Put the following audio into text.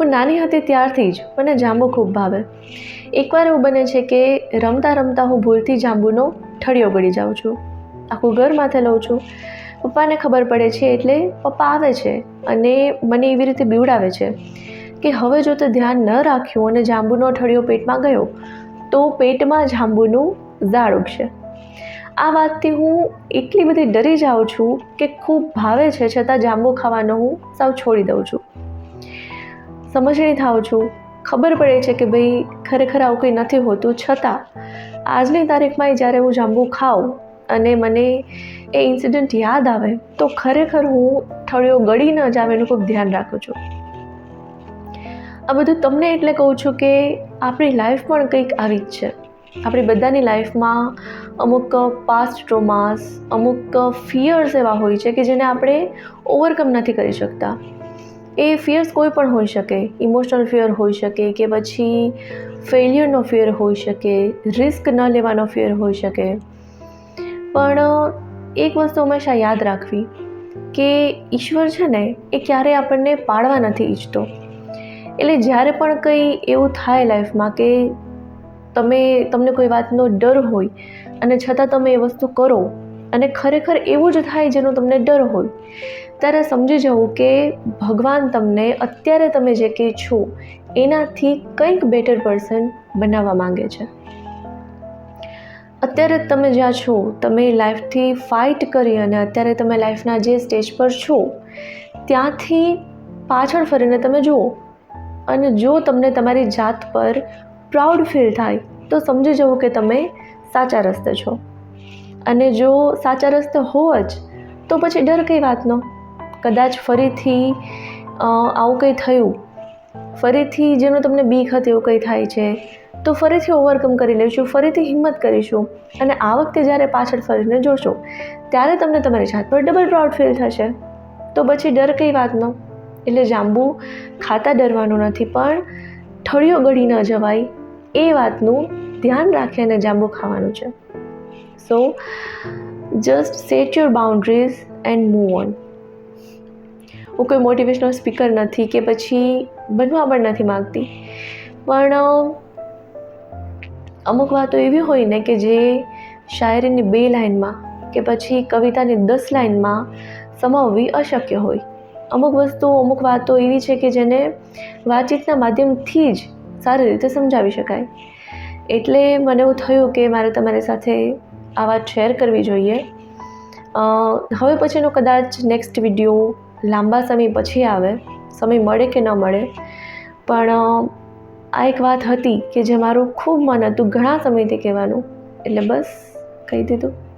હું નાની હતી ત્યારથી જ મને જાંબુ ખૂબ ભાવે. એકવાર એવું બને છે કે રમતા રમતા હું ભૂલથી જાંબુનો ઠળિયો ગળી જાઉં છું. આખું ઘર માથે લઉં છું. પપ્પાને ખબર પડે છે એટલે પપ્પા આવે છે અને મને એવી રીતે બીવડાવે છે કે હવે જો તે ધ્યાન ન રાખ્યું અને જાંબુનો ઠળિયો પેટમાં ગયો, તો પેટમાં જાંબુનું ઝાડ ઉગશે. આ વાતથી હું એટલી બધી ડરી જાઉં છું કે ખૂબ ભાવે છે છતાં જાંબુ ખાવાનો હું સાવ છોડી દઉં છું. સમજણી થાઉં છું. ખબર પડે છે કે ભાઈ, ખરેખર આવું કંઈ નથી હોતું. છતાં, આજની તારીખમાં જ્યારે હું જાંબુ ખાઉં અને મને એ ઇન્સિડન્ટ યાદ આવે, તો ખરેખર હું ઠળિયો ગળી ન જાવ એનું ખૂબ ધ્યાન રાખું છું. આ બધું તમને એટલે કહું છું કે આપણી લાઈફ પણ કંઈક આવી જ છે. આપણી બધાની લાઈફમાં અમુક પાસ્ટ ટ્રોમાસ અમુક ફિયર્સ એવા હોય છે કે જેને આપણે ઓવરકમ નથી કરી શકતા. એ ફિયર્સ કોઈ પણ હોઈ શકે. ઇમોશનલ ફિયર હોઈ શકે કે પછી ફેલિયરનો ફિયર હોઈ શકે રિસ્ક ન લેવાનો ફિયર હોઈ શકે. પણ, એક વસ્તુ હંમેશા યાદ રાખવી કે ઈશ્વર છે ને, એ ક્યારેય આપણને પાડવા નથી ઈચ્છતો. એટલે જ્યારે પણ કંઈ એવું થાય લાઈફમાં કે તમે, તમને કોઈ વાતનો ડર હોય અને છતાં તમે એ વસ્તુ કરો અને ખરેખર એવું જ થાય જેનો તમને ડર હોય. ત્યારે સમજી જવું કે ભગવાન તમને અત્યારે તમે જે કંઈ છો, એનાથી કંઈક બેટર પર્સન બનાવવા માંગે છે. અત્યારે તમે જ્યાં છો, તમે લાઈફથી ફાઇટ કરી અને અત્યારે તમે લાઈફના જે સ્ટેજ પર છો, ત્યાંથી પાછળ ફરીને તમે જુઓ. અને જો તમને તમારી જાત પર પ્રાઉડ ફીલ થાય, તો સમજી જવું કે તમે સાચા રસ્તે છો. અને જો સાચા રસ્તે હો જ તો પછી ડર કઈ વાતનો? કદાચ ફરીથી આવું કંઈ થયું. ફરીથી જેનું તમને બીક હતી એવું કંઈ થાય છે, તો ફરીથી ઓવરકમ કરી લઈશું, ફરીથી હિંમત કરીશું. અને આ વખતે જ્યારે પાછળ ફરીને જોશો, ત્યારે તમને તમારી જાત પર ડબલ પ્રાઉડ ફીલ થશે. તો પછી ડર કઈ વાતનો? એટલે જાંબુ ખાતા ડરવાનું નથી, પણ ઠળિયો ગળી ન જવાય, એ વાતનું ધ્યાન રાખીને જાંબુ ખાવાનું છે. So just set your boundaries and move on હું કોઈ મોટિવેશનલ સ્પીકર નથી કે પછી બનવા પણ નથી માગતી. પણ અમુક વાતો એવી હોય ને કે જે શાયરીની બે લાઇનમાં કે પછી કવિતાની દસ લાઇનમાં સમાવવી અશક્ય હોય. અમુક વસ્તુઓ અમુક વાતો એવી છે કે જેને વાતચીતના માધ્યમથી જ સારી રીતે સમજાવી શકાય. એટલે મને એવું થયું કે મારે તમારી સાથે આ વાત શેર કરવી જોઈએ. હવે પછીનો કદાચ નેક્સ્ટ વીડિયો લાંબા સમય પછી આવે. સમય મળે કે ન મળે. પણ આ એક વાત હતી કે જે મારું ખૂબ મન હતું ઘણા સમયથી કહેવાનું. એટલે બસ કહી દીધું.